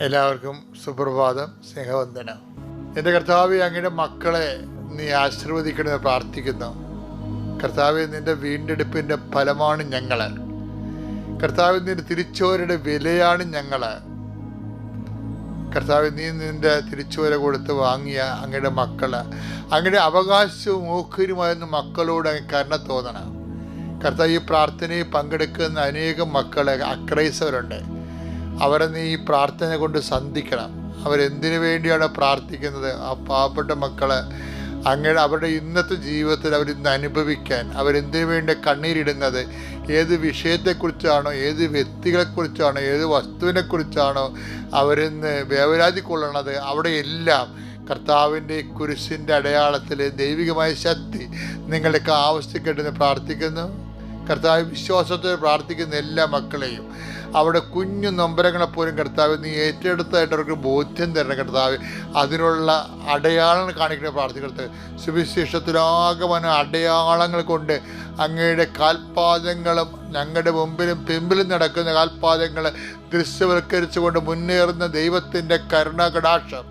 എല്ലാവർക്കും സുപ്രഭാതം സ്നേഹവന്ദന. എന്റെ കർത്താവ് അങ്ങയുടെ മക്കളെ നീ ആശീർവദിക്കണമെന്ന് പ്രാർത്ഥിക്കുന്നു. കർത്താവ് നിന്റെ വീണ്ടെടുപ്പിന്റെ ഫലമാണ് ഞങ്ങൾ കർത്താവ് നിന്റെ തിരിച്ചോരുടെ വിലയാണ് ഞങ്ങൾ കർത്താവ് നീ നിന്റെ തിരിച്ചുവര കൊടുത്ത് വാങ്ങിയ അങ്ങയുടെ മക്കൾ അങ്ങയുടെ അവകാശവും ഓക്കരുമായിരുന്നു മക്കളോട് കരുണ തോന്നണം. കർത്താവ് ഈ പ്രാർത്ഥനയിൽ പങ്കെടുക്കുന്ന അനേകം മക്കൾ അക്രൈസവരുണ്ട് അവരെ നീ പ്രാർത്ഥന കൊണ്ട് സന്ധിക്കണം. അവരെന്തിനു വേണ്ടിയാണ് പ്രാർത്ഥിക്കുന്നത്? ആ പാവപ്പെട്ട മക്കളെ അങ്ങനെ അവരുടെ ഇന്നത്തെ ജീവിതത്തിൽ അവരിന്ന് അനുഭവിക്കാൻ അവരെന്തിനു വേണ്ടി കണ്ണീരിടുന്നത്? ഏത് വിഷയത്തെക്കുറിച്ചാണോ ഏത് വ്യക്തികളെക്കുറിച്ചാണോ ഏത് വസ്തുവിനെക്കുറിച്ചാണോ അവരിന്ന് വേവരാതി കൊള്ളണത് അവിടെ എല്ലാം കർത്താവിന്റെ കുരിശിന്റെ അടയാളത്തിലെ ദൈവികമായ ശക്തി നിങ്ങൾക്ക് ആവശ്യക്കെട്ടെന്ന് പ്രാർത്ഥിക്കുന്നു. കർത്താവ് വിശ്വാസത്തോടെ പ്രാർത്ഥിക്കുന്ന എല്ലാ മക്കളെയും. അവിടെ കുഞ്ഞു നൊമ്പരങ്ങളെപ്പോലും കർത്താവ് നീ ഏറ്റെടുത്തായിട്ട് അവർക്ക് ബോധ്യം തരണം കർത്താവ്. അതിനുള്ള അടയാളങ്ങൾ കാണിക്കുന്ന പ്രാർത്ഥിക്കരുത് സുവിശേഷത്തിലാകമന അടയാളങ്ങൾ കൊണ്ട് അങ്ങയുടെ കാൽപാദങ്ങളും ഞങ്ങളുടെ മുമ്പിലും പിമ്പിലും നടക്കുന്ന കാൽപാദങ്ങൾ ദൃശ്യവൽക്കരിച്ചുകൊണ്ട് മുന്നേറുന്ന ദൈവത്തിന്റെ കരുണാകടാക്ഷം.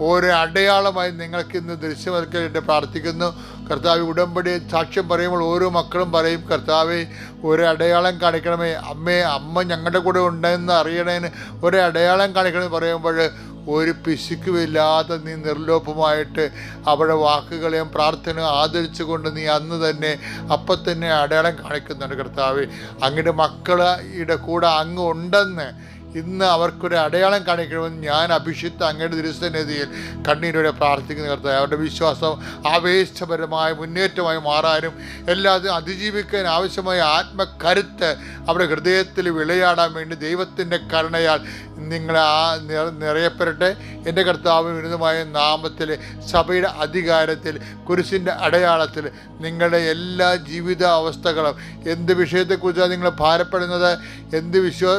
ഓരോ അടയാളമായി നിങ്ങൾക്ക് ഇന്ന് ദൃശ്യവൽക്കരിട്ട് പ്രാർത്ഥിക്കുന്നു. കർത്താവ് ഉടമ്പടി സാക്ഷ്യം പറയുമ്പോൾ ഓരോ മക്കളും പറയും കർത്താവെ ഒരു അടയാളം കാണിക്കണമേ. അമ്മേ അമ്മ ഞങ്ങളുടെ കൂടെ ഉണ്ടെന്ന് അറിയണേന് ഒരു അടയാളം കാണിക്കണമെന്ന് പറയുമ്പോൾ ഒരു പിശുക്കുമില്ലാതെ നീ നിർലോഭമായിട്ട് അവിടെ വാക്കുകളെയും പ്രാർത്ഥനയും ആദരിച്ചുകൊണ്ട് നീ അന്ന് തന്നെ അപ്പം തന്നെ അടയാളം കാണിക്കുന്നുണ്ട് കർത്താവ്. അങ്ങയുടെ മക്കളുടെ കൂടെ അങ്ങ് ഉണ്ടെന്ന് ഇന്ന് അവർക്കൊരു അടയാളം കാണിക്കണമെന്ന് ഞാൻ അഭിഷിത്ത് അങ്ങയുടെ ദുരുസന്നിധിയിൽ കണ്ണീരോടെ പ്രാർത്ഥിക്കുന്ന കർത്താവ് അവരുടെ വിശ്വാസം ആവേശപരമായ മുന്നേറ്റമായി മാറാനും എല്ലാതും അതിജീവിക്കാൻ ആവശ്യമായ ആത്മകരുത്ത് അവരുടെ ഹൃദയത്തിൽ വിളയാടാൻ വേണ്ടി ദൈവത്തിന്റെ കരുണയാൽ നിങ്ങൾ ആ നിറ- നിറയപ്പെടട്ടെ. എന്റെ കർത്താവ് വിരുദ്ധമായ നാമത്തിൽ സഭയുടെ അധികാരത്തിൽ കുരിശിന്റെ അടയാളത്തിൽ നിങ്ങളുടെ എല്ലാ ജീവിത അവസ്ഥകളും എന്ത് വിഷയത്തെക്കുറിച്ചാണ് നിങ്ങൾ ഭാരപ്പെടുന്നത്? എന്ത് വിശ്വ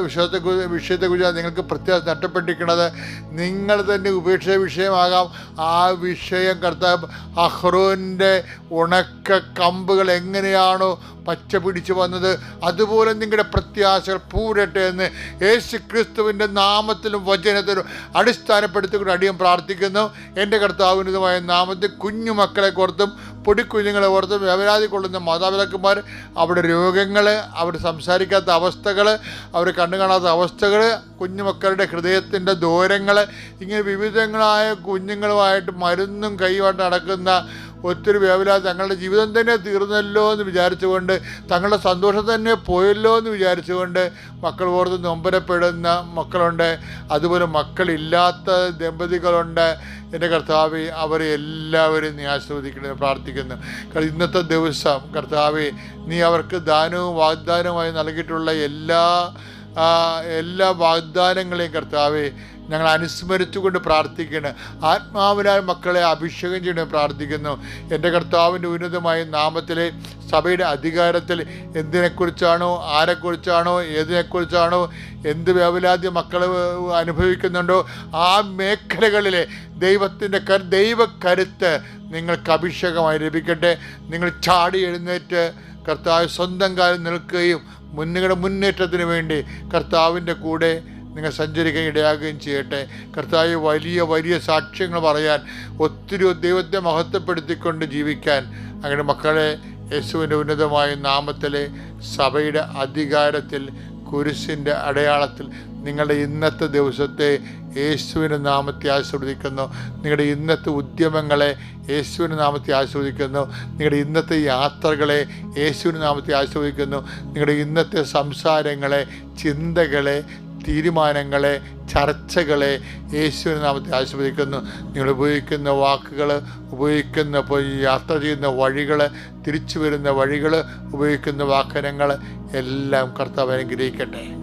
വിഷയത്തെക്കുറിച്ച് നിങ്ങൾക്ക് പ്രത്യേകം നഷ്ടപ്പെട്ടിരിക്കുന്നത് നിങ്ങൾ തന്നെ ഉപേക്ഷ വിഷയമാകാം. ആ വിഷയം കർത്താവ് അഹ്റോന്റെ ഉണക്ക കമ്പുകൾ എങ്ങനെയാണോ പച്ച പിടിച്ചു വന്നത് അതുപോലെ നിങ്ങളുടെ പ്രത്യാശകൾ പൂരട്ടെ എന്ന് യേശു ക്രിസ്തുവിന്റെ നാമത്തിലും വചനത്തിലും അടിസ്ഥാനപ്പെടുത്തിക്കൊണ്ട് അടിയം പ്രാർത്ഥിക്കുന്നു. എന്റെ കർത്താവിനുമായ നാമത്തിൽ കുഞ്ഞുമക്കളെ കോർത്തും പൊടിക്കുഞ്ഞുങ്ങളെ ഓർത്തും വ്യവരാതി കൊള്ളുന്ന മാതാപിതാക്കന്മാർ അവിടെ രോഗങ്ങൾ അവർ സംസാരിക്കാത്ത അവസ്ഥകൾ അവർ കണ്ണു കാണാത്ത അവസ്ഥകൾ കുഞ്ഞുമക്കളുടെ ഹൃദയത്തിന്റെ ദൂരങ്ങൾ ഇങ്ങനെ വിവിധങ്ങളായ കുഞ്ഞുങ്ങളുമായിട്ട് മരുന്നും കൈയുമായിട്ട് നടക്കുന്ന ഒത്തിരി വേവല തങ്ങളുടെ ജീവിതം തന്നെ തീർന്നല്ലോ എന്ന് വിചാരിച്ചുകൊണ്ട് തങ്ങളുടെ സന്തോഷം തന്നെ പോയല്ലോ എന്ന് വിചാരിച്ചുകൊണ്ട് മക്കൾ ഓർത്ത് നൊമ്പരപ്പെടുന്ന മക്കളുണ്ട്. അതുപോലെ മക്കളില്ലാത്ത ദമ്പതികളുണ്ട്. എന്റെ കർത്താവ് അവരെ എല്ലാവരും നീ ആസ്വദിക്കണമെന്ന് പ്രാർത്ഥിക്കുന്നു. ഇന്നത്തെ ദിവസം കർത്താവ് നീ അവർക്ക് ദാനവും വാഗ്ദാനവുമായി നൽകിയിട്ടുള്ള എല്ലാ എല്ലാ വാഗ്ദാനങ്ങളെയും കർത്താവെ ഞങ്ങൾ അനുസ്മരിച്ചുകൊണ്ട് പ്രാർത്ഥിക്കുന്നു. ആത്മാവിനാൽ മക്കളെ അഭിഷേകം ചെയ്യണം പ്രാർത്ഥിക്കുന്നു. എന്റെ കർത്താവിന്റെ ഉന്നതമായ നാമത്തിലെ സഭയുടെ അധികാരത്തിൽ എന്തിനെക്കുറിച്ചാണോ ആരെക്കുറിച്ചാണോ ഏതിനെക്കുറിച്ചാണോ എന്ത് വേവലാതി മക്കൾ അനുഭവിക്കുന്നുണ്ടോ ആ മേഖലകളിലെ ദൈവത്തിന്റെ കർ ദൈവക്കരുത്ത് നിങ്ങൾക്ക് അഭിഷേകമായി ലഭിക്കട്ടെ. നിങ്ങൾ ചാടി എഴുന്നേറ്റ് കർത്താവ് സ്വന്തം കാലം നിൽക്കുകയും മുന്നുകളുടെ മുന്നേറ്റത്തിന് വേണ്ടി കർത്താവിന്റെ കൂടെ നിങ്ങൾ സഞ്ചരിക്കാൻ ഇടയാകുകയും ചെയ്യട്ടെ. കർത്താവ് വലിയ വലിയ സാക്ഷ്യങ്ങൾ പറയാൻ ഒത്തിരി ദൈവത്തെ മഹത്വപ്പെടുത്തിക്കൊണ്ട് ജീവിക്കാൻ. അങ്ങനെ മക്കളെ യേശുവിന്റെ ഉന്നതമായ നാമത്തിലെ സഭയുടെ അധികാരത്തിൽ കുരിശിന്റെ അടയാളത്തിൽ നിങ്ങളുടെ ഇന്നത്തെ ദിവസത്തെ യേശുവിന്റെ നാമത്തെ ആസ്വദിക്കുന്നു നിങ്ങളുടെ ഇന്നത്തെ ഉദ്യമങ്ങളെ യേശുവിന്റെ നാമത്തെ ആസ്വദിക്കുന്നു നിങ്ങളുടെ ഇന്നത്തെ യാത്രകളെ യേശുവിന്റെ നാമത്തെ ആസ്വദിക്കുന്നു നിങ്ങളുടെ ഇന്നത്തെ സംസാരങ്ങളെ ചിന്തകളെ തീരുമാനങ്ങളെ ചർച്ചകളെ യേശുവിന്റെ നാമത്തെ ആസ്വദിക്കുന്നു നിങ്ങൾ ഉപയോഗിക്കുന്ന വാക്കുകൾ ഉപയോഗിക്കുന്ന യാത്ര ചെയ്യുന്ന വഴികൾ തിരിച്ചു വരുന്ന വഴികൾ ഉപയോഗിക്കുന്ന വാഹനങ്ങൾ എല്ലാം കർത്താവ് അനുഗ്രഹിക്കട്ടെ.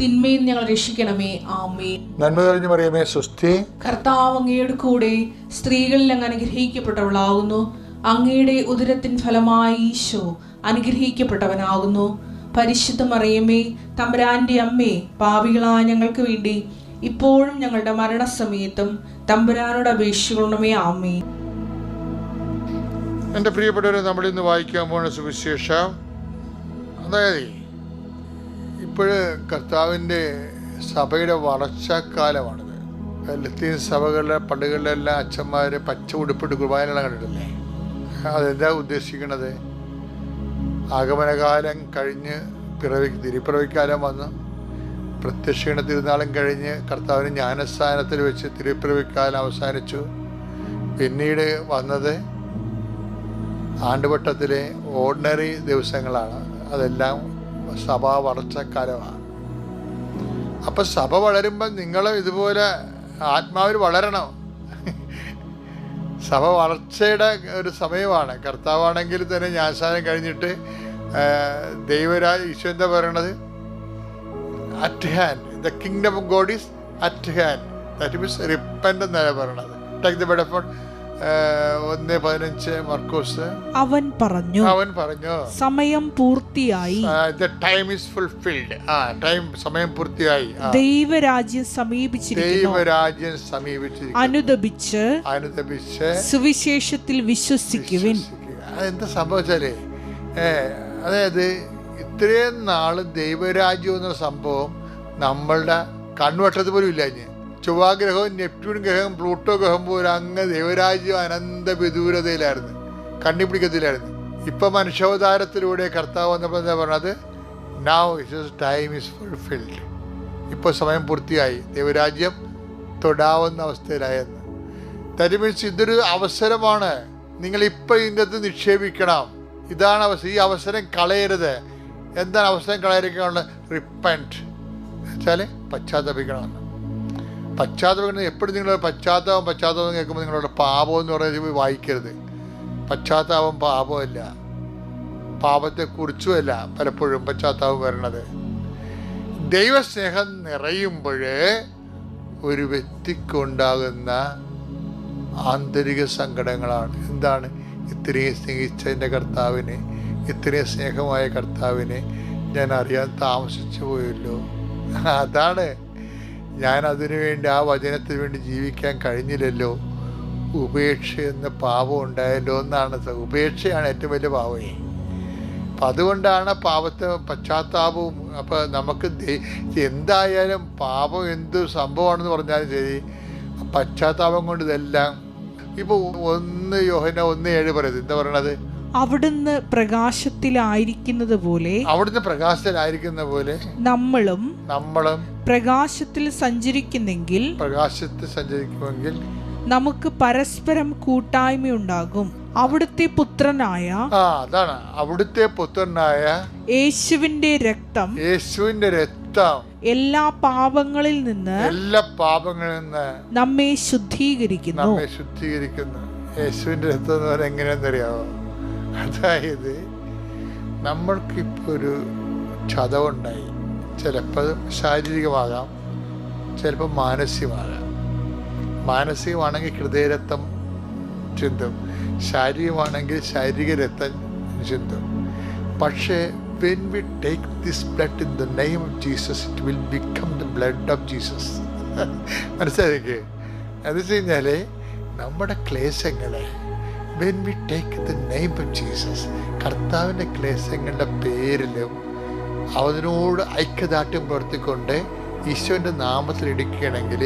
തിന്മയിൽ ഞങ്ങൾ രക്ഷിക്കണമേ. ആമേ നന്മ തെളിഞ്ഞു പറയുമേ സുസ്ഥി കർത്താവ് അങ്ങയുടെ കൂടെ സ്ത്രീകളിൽ അങ്ങ് അനുഗ്രഹിക്കപ്പെട്ടവളാകുന്നു. അങ്ങയുടെ ഉദരത്തിൻ ഫലമായി ഈശോ അനുഗ്രഹിക്കപ്പെട്ടവനാകുന്നു. പരിശുദ്ധ മറിയമ്മേ തമ്പുരാന്റെ അമ്മേ പാവികളായ ഞങ്ങൾക്ക് വേണ്ടി ഇപ്പോഴും ഞങ്ങളുടെ മരണസമയത്തും തമ്പുരാനോട് അപേക്ഷിക്കണമേ. ആമേ എന്റെ പ്രിയപ്പെട്ടവരെ നമ്മൾ ഇന്ന് വായിക്കാൻ പോകുന്ന സുവിശേഷം അതായത് ഇപ്പോഴ് കർത്താവിന്റെ സഭയുടെ വളർച്ചാക്കാലമാണിത്. ലത്തീൻ സഭകളിലെ പള്ളികളിലെല്ലാം അച്ഛന്മാർ പച്ച ഉടുപ്പിട്ട് കുർബാനയെല്ലാം കണ്ടിട്ടില്ലേ? അതെന്താ ഉദ്ദേശിക്കുന്നത് ആഗമനകാലം കഴിഞ്ഞ് പിറവി തിരുപ്പിറവിക്കാലം വന്ന് പ്രത്യക്ഷീണ തിരുനാളും കഴിഞ്ഞ് കർത്താവിന് ജ്ഞാനസ്ഥാനത്തിൽ വെച്ച് തിരുപ്പിറവിക്കാലം അവസാനിച്ചു. പിന്നീട് വന്നത് ആണ്ടുവട്ടത്തിലെ ഓർഡിനറി ദിവസങ്ങളാണ്. അതെല്ലാം സഭാ വളർച്ചക്കാലമാണ് അപ്പം സഭ വളരുമ്പോൾ നിങ്ങൾ ഇതുപോലെ ആത്മാവിൽ വളരണം. സഭ വളർച്ചയുടെ ഒരു സമയമാണ്. കർത്താവാണെങ്കിൽ തന്നെ ജ്ഞാനസ്ഥാനം കഴിഞ്ഞിട്ട് ദൈവരാജ് ഈശോ എന്താ പറയണത്? At hand the kingdom of God is at hand that means repent എന്നല്ല പറയണത്. ടേക്ക് ദ ബെഡ് ബെഡഫോൺ ഒന്ന് പതിനഞ്ച് മർക്കോസ്. അവൻ പറഞ്ഞു അവൻ പറഞ്ഞു സമയം പൂർത്തിയായി. ദ ടൈം ഈസ് ഫുൾഫിൽഡ് ആ ടൈം സമയം പൂർത്തിയായി. ദൈവരാജ്യം സമീപിച്ചിരിക്കുന്നു. ദൈവരാജ്യം സമീപിച്ചിരിക്കുന്നു. അനുദപിച്ച് അനുദപിച്ച് സുവിശേഷത്തിൽ വിശ്വസിക്കുവിൻ. അതെന്താ സംഭവിച്ചാലേ അതായത് ഇത്രയും നാൾ ദൈവരാജ്യം എന്ന സംഭവം നമ്മളുടെ കൺവട്ടത് പോലും ഇല്ല ഇനി. ചൊവ്വാഗ്രഹവും നെപ്റ്റ്യൂൺ ഗ്രഹം പ്ലൂട്ടോ ഗ്രഹം പോലും അങ്ങ് ദൈവരാജ്യം അനന്ത വിദൂരതയിലായിരുന്നു കണ്ണിപ്പിടിക്കത്തിലായിരുന്നു ഇപ്പം മനുഷ്യാവതാരത്തിലൂടെ കർത്താവ് വന്നപ്പോൾ എന്താ പറഞ്ഞത്? Now his time is fulfilled ഇപ്പോൾ സമയം പൂർത്തിയായി. ദൈവരാജ്യം തൊടാവുന്ന അവസ്ഥയിലായെന്ന്. ദാറ്റ് മീൻസ് ഇതൊരു അവസരമാണ്. നിങ്ങൾ ഇപ്പം ഇതിനകത്ത് നിക്ഷേപിക്കണം. ഇതാണ് അവസരം ഈ അവസരം കളയരുത്. എന്താണ് അവസരം കളയരുത്? റിപ്പന്റ് വെച്ചാൽ പശ്ചാത്തപിക്കണമെന്ന് പശ്ചാത്തപിക്കുന്നത് എപ്പോഴും നിങ്ങൾ പശ്ചാത്താപം പശ്ചാത്താപം കേൾക്കുമ്പോൾ നിങ്ങളുടെ പാപം എന്ന് പറയുന്നത് വായിക്കരുത്. പശ്ചാത്താപം പാപമല്ല. പാപത്തെക്കുറിച്ചുമല്ല പലപ്പോഴും പശ്ചാത്താപം വരണത്. ദൈവസ്നേഹം നിറയുമ്പോൾ ഒരു വ്യക്തിക്കുണ്ടാകുന്ന ആന്തരിക സങ്കടങ്ങളാണ്. എന്താണ്? ഇത്രയും സ്നേഹിച്ചതിന്റെ കർത്താവിനെ ഇത്രയും സ്നേഹമായ കർത്താവിനെ ഞാൻ അറിയാൻ താമസിച്ചു പോയല്ലോ. അതാണ് ഞാൻ അതിനു വേണ്ടി ആ വചനത്തിന് വേണ്ടി ജീവിക്കാൻ കഴിഞ്ഞില്ലല്ലോ. ഉപേക്ഷ എന്ന പാപം ഉണ്ടായല്ലോ എന്നാണ് ഉപേക്ഷയാണ് ഏറ്റവും വലിയ പാവമേ അപ്പം അതുകൊണ്ടാണ് പാപത്തെ പശ്ചാത്താപവും അപ്പോൾ നമുക്ക് എന്തായാലും പാപം എന്ത് സംഭവമാണെന്ന് പറഞ്ഞാലും ശരി പശ്ചാത്താപം കൊണ്ട് ഇതെല്ലാം. ഇപ്പോൾ ഒന്ന് യോഹന ഒന്ന് ഏഴ് പറയുന്നത് എന്താ പറയണത്? അവിടുന്ന് പ്രകാശത്തിലായിരിക്കുന്നത് പോലെ അവിടുന്ന് പ്രകാശത്തിലായിരിക്കുന്ന പോലെ നമ്മളും നമ്മളും പ്രകാശത്തിൽ സഞ്ചരിക്കുന്നെങ്കിൽ പ്രകാശത്തിൽ സഞ്ചരിക്കുമെങ്കിൽ നമുക്ക് പരസ്പരം കൂട്ടായ്മയുണ്ടാകും അവിടുത്തെ പുത്രനായ അതാണ്. അവിടുത്തെ പുത്രനായ യേശുവിന്റെ രക്തം യേശുവിന്റെ രക്തം എല്ലാ പാപങ്ങളിൽ നിന്ന് എല്ലാ പാപങ്ങളിൽ നിന്ന് നമ്മെ ശുദ്ധീകരിക്കുന്നു. നമ്മെ ശുദ്ധീകരിക്കുന്നു. യേശുവിന്റെ രക്തം എന്ന് പറഞ്ഞാൽ എങ്ങനെയാണെന്നറിയാമോ അതായത് നമ്മൾക്കിപ്പോൾ ഒരു ചതവുണ്ടായി. ചിലപ്പോൾ ശാരീരികമാകാം ചിലപ്പോൾ മാനസികമാകാം. മാനസികമാണെങ്കിൽ ഹൃദയരക്തം ചിന്തും ശാരീരികമാണെങ്കിൽ ശാരീരിക രക്തം ചിന്തും. പക്ഷേ when we take this blood in the name of Jesus it will become the blood of Jesus മനസ്സിലായിരിക്കേ എന്ന് വെച്ച് കഴിഞ്ഞാൽ നമ്മുടെ ക്ലേശങ്ങളെ when we take the name of Jesus കർത്താവിന്റെ ക്ലേശങ്ങളുടെ പേരിലും അവനോട് ഐക്യദാർഢ്യം പുലർത്തിക്കൊണ്ട് ഈശോന്റെ നാമത്തിൽ ഇടിക്കുകയാണെങ്കിൽ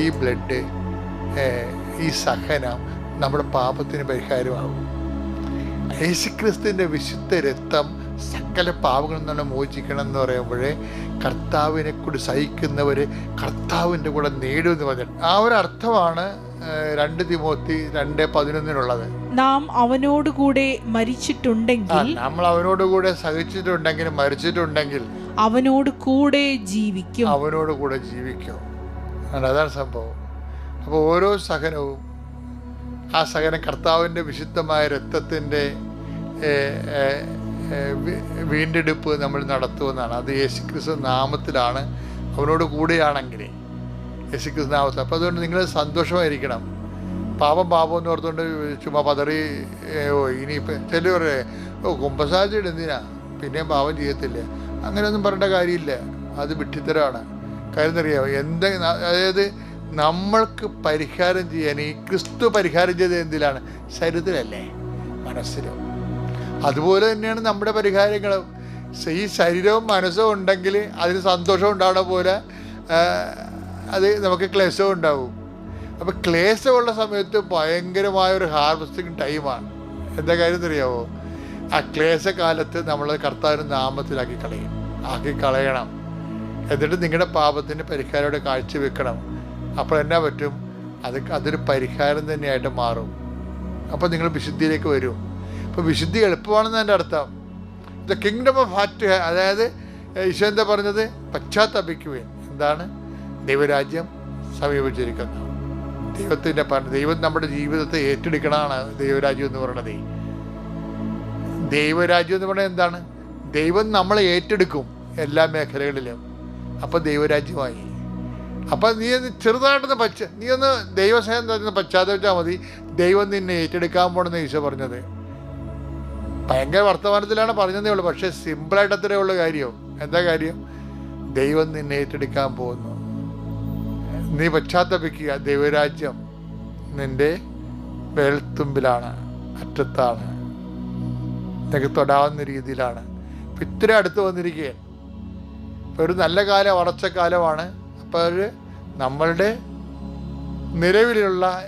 ഈ ബ്ലഡ് ഈ സഹനം നമ്മുടെ പാപത്തിന് പരിഹാരമാകും. യേശുക്രിസ്തുവിന്റെ വിശുദ്ധ രക്തം സകല പാപങ്ങളിൽ നിന്ന് മോചിക്കണം എന്ന് പറയുമ്പോഴേ കർത്താവിനെ കൂടി സഹിക്കുന്നവർ കർത്താവിന്റെ കൂടെ നേടുമെന്ന് പറഞ്ഞിട്ട്. ആ ഒരു അർത്ഥമാണ് രണ്ട് തിമോത്തി രണ്ട് പതിനൊന്നിനുള്ളത്. നാം അവനോട് കൂടെ മരിച്ചിട്ടുണ്ടെങ്കിൽ നമ്മൾ അവനോട് കൂടെ സഹിച്ചിട്ടുണ്ടെങ്കിൽ മരിച്ചിട്ടുണ്ടെങ്കിൽ അവനോട് കൂടെ ജീവിക്കും. അവനോട് കൂടെ ജീവിക്കും. അതാണ് സംഭവം. അപ്പോൾ ഓരോ സഹനവും ആ സഹനം കർത്താവിന്റെ വിശുദ്ധമായ രക്തത്തിന്റെ വീണ്ടെടുപ്പ് നമ്മൾ നടത്തുമെന്നാണ്. അത് യേശുക്രിസ്തു നാമത്തിലാണ്. അവനോട് കൂടെയാണെങ്കിൽ യേശുക്രിസ്തു നാമത്തിൽ. അപ്പോൾ അതുകൊണ്ട് നിങ്ങൾ സന്തോഷമായിരിക്കണം. പാപം പാപം എന്ന് ഓർത്തുകൊണ്ട് ചുമ്മാ പതറി ഓ ഓ ഇനിയിപ്പോൾ പറയേ ഓ കുമ്പസാരിച്ചിട്ട് എന്തിനാ? പിന്നെയും പാപം ചെയ്യത്തില്ല. അങ്ങനെയൊന്നും പറയേണ്ട കാര്യമില്ല. അത് വിട്ടിത്തരമാണ് കാര്യം അറിയാമോ എന്ത് അതായത് നമ്മൾക്ക് പരിഹാരം ചെയ്യാൻ ഈ ക്രിസ്തു പരിഹാരം ചെയ്തത് എന്തിലാണ്? ശരീരത്തിലല്ലേ? മനസ്സിലും. അതുപോലെ തന്നെയാണ് നമ്മുടെ പരിഹാരങ്ങളും. ഈ ശരീരവും മനസ്സും ഉണ്ടെങ്കിൽ അതിന് സന്തോഷം ഉണ്ടാവുന്ന പോലെ അത് നമുക്ക് ക്ലേശവും ഉണ്ടാവും. അപ്പോൾ ക്ലേശമുള്ള സമയത്ത് ഭയങ്കരമായ ഒരു ഹാർവസ്റ്റിംഗ് ടൈമാണ് എന്താ കാര്യം എന്നറിയാവോ? ആ ക്ലേശകാലത്ത് നമ്മൾ കർത്താവിന് നാമത്തിലാക്കി കളയും. ആക്കി കളയണം. എന്നിട്ട് നിങ്ങളുടെ പാപത്തിന് പരിഹാരത്തോടെ കാഴ്ചവെക്കണം. അപ്പോൾ എന്നാ പറ്റും? അത് അതൊരു പരിഹാരം തന്നെയായിട്ട് മാറും. അപ്പോൾ നിങ്ങൾ വിശുദ്ധിയിലേക്ക് വരും. അപ്പോൾ വിശുദ്ധി എളുപ്പമാണെന്ന് എന്റെ അർത്ഥം. ദ കിങ്ഡം ഓഫ് ഹാറ്റ് അതായത് ഈശോ എന്താ പറഞ്ഞത്? പശ്ചാത്തപിക്കുകയും എന്താണ്? ദൈവരാജ്യം സമീപിച്ചിരിക്കുന്നു. ദൈവത്തിന്റെ പറഞ്ഞ ദൈവം നമ്മുടെ ജീവിതത്തെ ഏറ്റെടുക്കണതാണ് ദൈവരാജ്യം എന്ന് പറയുന്നത്. ദൈവരാജ്യം എന്ന് പറയുന്നത് എന്താണ്? ദൈവം നമ്മളെ ഏറ്റെടുക്കും എല്ലാ മേഖലകളിലും. അപ്പോൾ ദൈവരാജ്യമായി. അപ്പം നീ ഒന്ന് ചെറുതായിട്ടൊന്ന് പച്ച നീ ഒന്ന് ദൈവസ്നേഹം തരുന്ന പശ്ചാത്തപിച്ചാൽ മതി. ദൈവം നിന്നെ ഏറ്റെടുക്കാൻ പോണെന്ന് ഈശോ പറഞ്ഞത്. ഭയങ്കര വർത്തമാനത്തിലാണ് പറഞ്ഞതേ ഉള്ളൂ. പക്ഷേ സിമ്പിളായിട്ട് അത്രേ ഉള്ള കാര്യം. എന്താ കാര്യം? ദൈവം നിന്നെ ഏറ്റെടുക്കാൻ പോകുന്നു. നീ പശ്ചാത്തപിക്കുക. ദൈവരാജ്യം നിന്റെ വേൽത്തുമ്പിലാണ് അറ്റത്താണ്. നിനക്ക് തൊടാവുന്ന രീതിയിലാണ്. ഇത്ര അടുത്ത് വന്നിരിക്കുകയാണ്. ഇപ്പം ഒരു നല്ല കാലം വളർച്ച കാലമാണ്. അപ്പോൾ ഒരു നമ്മളുടെ നിലവിലുള്ള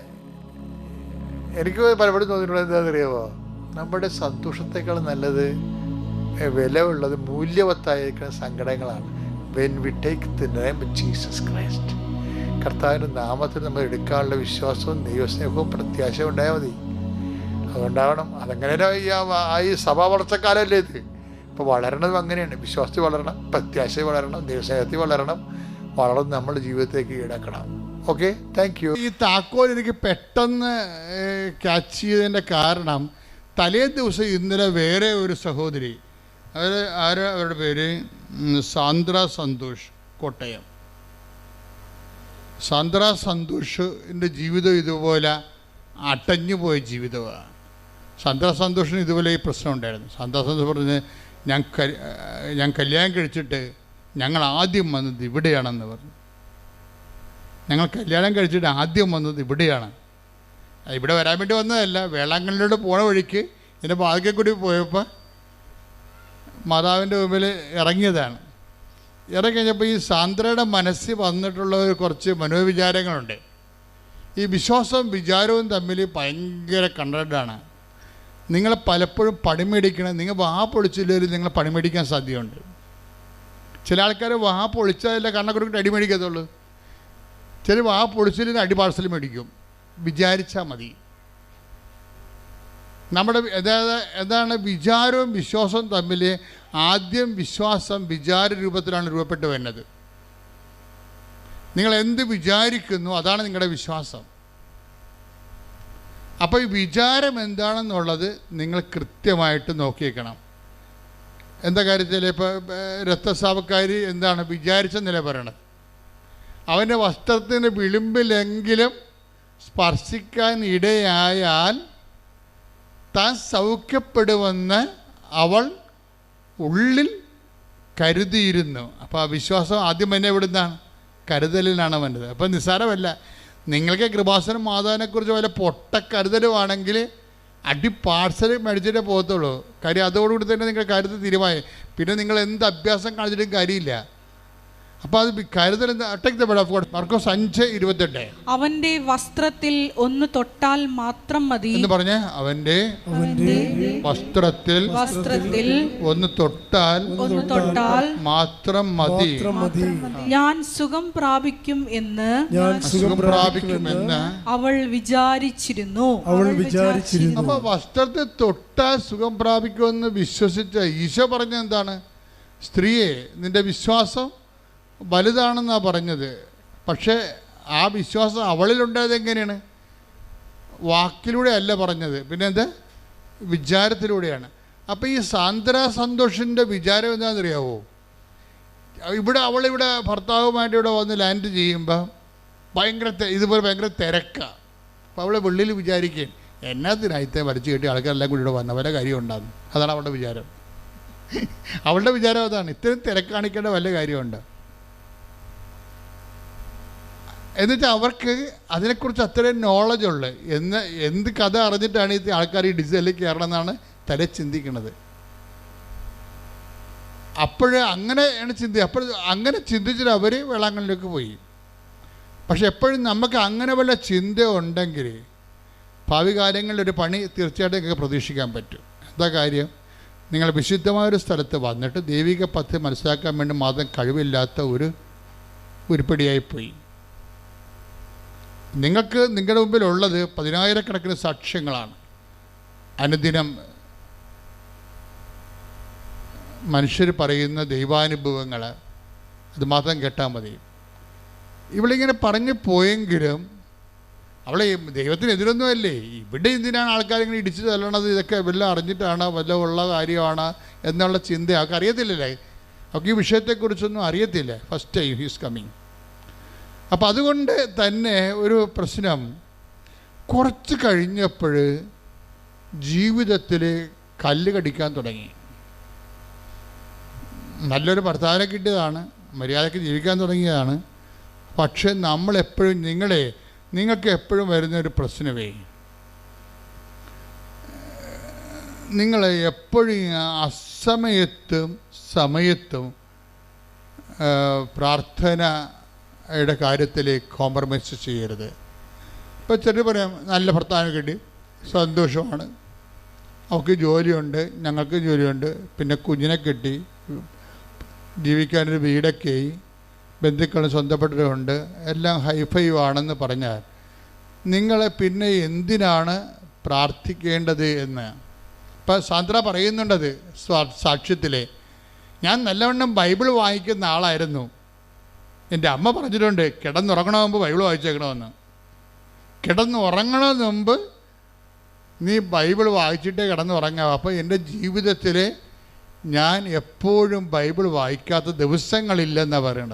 എനിക്ക് പലപ്പോഴും തോന്നിയിട്ടുള്ളത് എന്താണെന്നറിയാമോ നമ്മുടെ സന്തോഷത്തെക്കാൾ നല്ലത് വിലയുള്ളത് മൂല്യവത്തായിരിക്കുന്ന സങ്കടങ്ങളാണ്. When we take the name Jesus Christ കർത്താവിന്റെ നാമത്തിൽ നമ്മൾ എടുക്കാനുള്ള വിശ്വാസവും ദൈവസ്നേഹവും പ്രത്യാശയും ഉണ്ടായാൽ മതി. അതുകൊണ്ടാവണം അതങ്ങനെ ഈ ആ- ആ ഈ സഭാ വളർച്ചക്കാലമല്ലേ ഇത്. ഇപ്പോൾ വളരണതും അങ്ങനെയാണ്. വിശ്വാസത്തിൽ വളരണം പ്രത്യാശ വളരണം ദൈവസ്നേഹത്തിൽ വളരണം വളർന്ന് നമ്മുടെ ജീവിതത്തേക്ക് ഈടാക്കണം. ഓക്കെ താങ്ക് യു ഈ താക്കോൽ എനിക്ക് പെട്ടെന്ന് ക്യാച്ച് ചെയ്തതിന്റെ കാരണം തലേ ദിവസം ഇന്നലെ വേറെ ഒരു സഹോദരി അവർ ആര് അവരുടെ പേര്? സാന്ദ്ര സന്തോഷ് കോട്ടയം. സാന്ദ്ര സന്തോഷിന്റെ ജീവിതം ഇതുപോലെ അടഞ്ഞു പോയ ജീവിതമാണ്. സാന്ദ്ര സന്തോഷിന് ഇതുപോലെ ഈ പ്രശ്നം ഉണ്ടായിരുന്നു. സാന്ദ്ര സന്തോഷ് പറഞ്ഞ് ഞാൻ ഞാൻ കല്യാണം കഴിച്ചിട്ട് ഞങ്ങൾ ആദ്യം വന്നത് ഇവിടെയാണെന്ന് പറഞ്ഞു. ഞങ്ങൾ കല്യാണം കഴിച്ചിട്ട് ആദ്യം വന്നത് ഇവിടെയാണ്. ഇവിടെ വരാൻ വേണ്ടി വന്നതല്ല വേളാങ്കണ്ണിലൂടെ പോണ വഴിക്ക് എന്റെ പാതിക്കെ കൂടി പോയപ്പോൾ മാതാവിന്റെ മുമ്പിൽ ഇറങ്ങിയതാണ്. ഇറങ്ങിക്കഴിഞ്ഞപ്പോൾ ഈ സാന്ദ്രയുടെ മനസ്സിൽ വന്നിട്ടുള്ള ഒരു കുറച്ച് മനോവിചാരങ്ങളുണ്ട്. ഈ വിശ്വാസവും വിചാരവും തമ്മിൽ ഭയങ്കര കണ്ടാണ് നിങ്ങൾ പലപ്പോഴും പണിമേടിക്കണം നിങ്ങൾ വാ പൊളിച്ചില്ലെങ്കിൽ നിങ്ങൾ പണിമേടിക്കാൻ സാധ്യതയുണ്ട്. ചില ആൾക്കാർ വാ പൊളിച്ചാലല്ല കണ്ണക്കൊടുക്കിട്ട് അടി മേടിക്കത്തുള്ളൂ. ചില വാ പൊളിച്ചില്ലെങ്കിൽ അടി മേടിക്കും. വിചാരിച്ചാൽ മതി. നമ്മുടെ എന്താണ് വിചാരവും വിശ്വാസവും തമ്മിൽ ആദ്യം വിശ്വാസം വിചാര രൂപത്തിലാണ് രൂപപ്പെട്ടു വരുന്നത്. നിങ്ങൾ എന്ത് വിചാരിക്കുന്നു അതാണ് നിങ്ങളുടെ വിശ്വാസം. അപ്പോൾ ഈ വിചാരം എന്താണെന്നുള്ളത് നിങ്ങൾ കൃത്യമായിട്ട് നോക്കിയേക്കണം. എന്താ കാര്യത്തിൽ ഇപ്പോൾ രക്തസ്രാവക്കാരി എന്താണ് വിചാരിച്ച നില പറയണത്? അവന്റെ വസ്ത്രത്തിന് വിളിമ്പിലെങ്കിലും സ്പർശിക്കാൻ ഇടയായാൽ താൻ സൗഖ്യപ്പെടുമെന്ന് അവൾ ഉള്ളിൽ കരുതിയിരുന്നു. അപ്പോൾ ആ വിശ്വാസം ആദ്യം തന്നെ എവിടുന്നാണ്? കരുതലിനാണ് വന്നത്. അപ്പോൾ നിസ്സാരമല്ല. നിങ്ങൾക്ക് കൃപാസനം മാതാവിനെക്കുറിച്ച് വല്ല പൊട്ടക്കരുതലുമാണെങ്കിൽ അടി പാർസൽ മേടിച്ചിട്ടേ പോകത്തുള്ളൂ. കാര്യം അതോടുകൂടി തന്നെ നിങ്ങൾ കാര്യത്തിൽ തീരുമാനം പിന്നെ നിങ്ങൾ എന്ത് അഭ്യാസം കാണിച്ചിട്ടും കാര്യമില്ല. അത് കരുതൽ അഞ്ച് ഇരുപത്തെട്ട്. അവന്റെ വസ്ത്രത്തിൽ ഒന്ന് തൊട്ടാൽ മാത്രം മതി. എന്ന് പറഞ്ഞ അവന്റെ വസ്ത്രത്തിൽ വസ്ത്രത്തിൽ ഒന്ന് തൊട്ടാൽ ഒന്ന് തൊട്ടാൽ മാത്രം മതി. മാത്രം മതി. ഞാൻ സുഖം പ്രാപിക്കും എന്ന് ഞാൻ സുഖം പ്രാപിക്കുമെന്ന് അവൾ വിചാരിച്ചിരുന്നു. അവൾ വിചാരിച്ചിരുന്നു. അപ്പൊ വസ്ത്രത്തെ തൊട്ടാൽ സുഖം പ്രാപിക്കുമെന്ന് വിശ്വസിച്ച ഈശോ പറഞ്ഞ എന്താണ്? സ്ത്രീയെ നിന്റെ വിശ്വാസം വലുതാണെന്നാ പറഞ്ഞത്. പക്ഷേ ആ വിശ്വാസം അവളിലുണ്ടായത് എങ്ങനെയാണ് വാക്കിലൂടെ അല്ല പറഞ്ഞത്. പിന്നെ എന്താ വിചാരത്തിലൂടെയാണ്. അപ്പോൾ ഈ സാന്ദ്ര സന്തോഷിന്റെ വിചാരം എന്താണെന്നറിയാവോ? ഇവിടെ അവളിവിടെ ഭർത്താവുമായിട്ട് ഇവിടെ വന്ന് ലാൻഡ് ചെയ്യുമ്പോൾ ഭയങ്കര ഇതുപോലെ ഭയങ്കര തിരക്കാണ് അപ്പോൾ അവളെ വെള്ളിയിൽ വിചാരിക്കുകയും എന്നാത്തിനായിത്തെ വലിച്ചു കെട്ടി ആൾക്കാരെല്ലാം കൂടി ഇവിടെ വന്ന വല്ല കാര്യം ഉണ്ടാകും അതാണ് അവളുടെ വിചാരം. അവളുടെ വിചാരം അതാണ് ഇത്രയും തിരക്കാണിക്കേണ്ട വല്ല കാര്യമുണ്ട്? എന്നുവെച്ചാൽ അവർക്ക് അതിനെക്കുറിച്ച് അത്രയും നോളജ് ഉള്ളത് എന്ന് എന്ത് കഥ അറിഞ്ഞിട്ടാണ് ഈ ആൾക്കാർ ഈ ഡിസൈനിൽ കയറണം എന്നാണ് തല ചിന്തിക്കുന്നത്. അപ്പോഴ് അങ്ങനെയാണ് ചിന്തി അപ്പോൾ അങ്ങനെ ചിന്തിച്ചിട്ട് അവർ വേളാങ്കണ്ണിലേക്ക് പോയി. പക്ഷെ എപ്പോഴും നമുക്ക് അങ്ങനെ വല്ല ചിന്ത ഉണ്ടെങ്കിൽ ഭാവി കാലങ്ങളിൽ ഒരു പണി തീർച്ചയായിട്ടും പ്രതീക്ഷിക്കാൻ പറ്റും. എന്താ കാര്യം? നിങ്ങൾ വിശുദ്ധമായൊരു സ്ഥലത്ത് വന്നിട്ട് ദൈവിക പദ്ധതി മനസ്സിലാക്കാൻ വേണ്ടി മാത്രം കഴിവില്ലാത്ത ഒരു ഉരുപ്പടിയായിപ്പോയി നിങ്ങൾക്ക് നിങ്ങളുടെ മുമ്പിലുള്ളത് പതിനായിരക്കണക്കിന് സാക്ഷ്യങ്ങളാണ്. അനുദിനം മനുഷ്യർ പറയുന്ന ദൈവാനുഭവങ്ങൾ അത് മാത്രം കേട്ടാൽ മതി. ഇവളിങ്ങനെ പറഞ്ഞു പോയെങ്കിലും അവളെ ദൈവത്തിനെതിരൊന്നും അല്ലേ ഇവിടെ എന്തിനാണ് ആൾക്കാർ ഇങ്ങനെ ഇടിച്ചു തല്ലണത്? ഇതൊക്കെ വല്ലതും അറിഞ്ഞിട്ടാണ് വല്ല ഉള്ള കാര്യമാണ് എന്നുള്ള ചിന്ത അവർക്ക് അറിയത്തില്ലല്ലേ? അവർക്ക് ഈ വിഷയത്തെക്കുറിച്ചൊന്നും അറിയത്തില്ല. ഫസ്റ്റ് ടൈം ഹീസ് കമ്മിങ് അപ്പം അതുകൊണ്ട് തന്നെ ഒരു പ്രശ്നം. കുറച്ച് കഴിഞ്ഞപ്പോൾ ജീവിതത്തിൽ കല്ല് കടിക്കാൻ തുടങ്ങി. നല്ലൊരു ഭർത്താവിനെ കിട്ടിയതാണ്. മര്യാദയ്ക്ക് ജീവിക്കാൻ തുടങ്ങിയതാണ്. പക്ഷെ നമ്മളെപ്പോഴും നിങ്ങളെ നിങ്ങൾക്ക് എപ്പോഴും വരുന്ന ഒരു പ്രശ്നമേ. നിങ്ങൾ എപ്പോഴും അസമയത്തും സമയത്തും ആ, പ്രാർത്ഥനയുടെ കാര്യത്തിൽ കോംപ്രമൈസ് ചെയ്യരുത്. ഇപ്പോൾ ചെറിയ പറയാം നല്ല ഭർത്താവിനെ കിട്ടി സന്തോഷമാണ്. അവൾക്ക് ജോലിയുണ്ട് ഞങ്ങൾക്ക് ജോലിയുണ്ട് പിന്നെ കുഞ്ഞിനെ കിട്ടി ജീവിക്കാനൊരു വീടൊക്കെ ആയി ബന്ധുക്കളും സ്വന്തപ്പെട്ടവരുണ്ട് എല്ലാം ഹൈഫൈവ് ആണെന്ന് പറഞ്ഞാൽ നിങ്ങളെ പിന്നെ എന്തിനാണ് പ്രാർത്ഥിക്കേണ്ടത് എന്ന്? ഇപ്പം സാന്ദ്ര പറയുന്നുണ്ടത് സാക്ഷ്യത്തിലെ. ഞാൻ നല്ലവണ്ണം ബൈബിൾ വായിക്കുന്ന ആളായിരുന്നു. എന്റെ അമ്മ പറഞ്ഞിട്ടുണ്ട് കിടന്നുറങ്ങണ മുമ്പ് ബൈബിൾ വായിച്ചേക്കണമെന്ന്. കിടന്നുറങ്ങണ മുമ്പ് നീ ബൈബിൾ വായിച്ചിട്ടേ കിടന്നുറങ്ങാം അപ്പോൾ എന്റെ ജീവിതത്തിൽ ഞാൻ എപ്പോഴും ബൈബിൾ വായിക്കാത്ത ദിവസങ്ങളില്ലെന്നാണ് പറയണത്.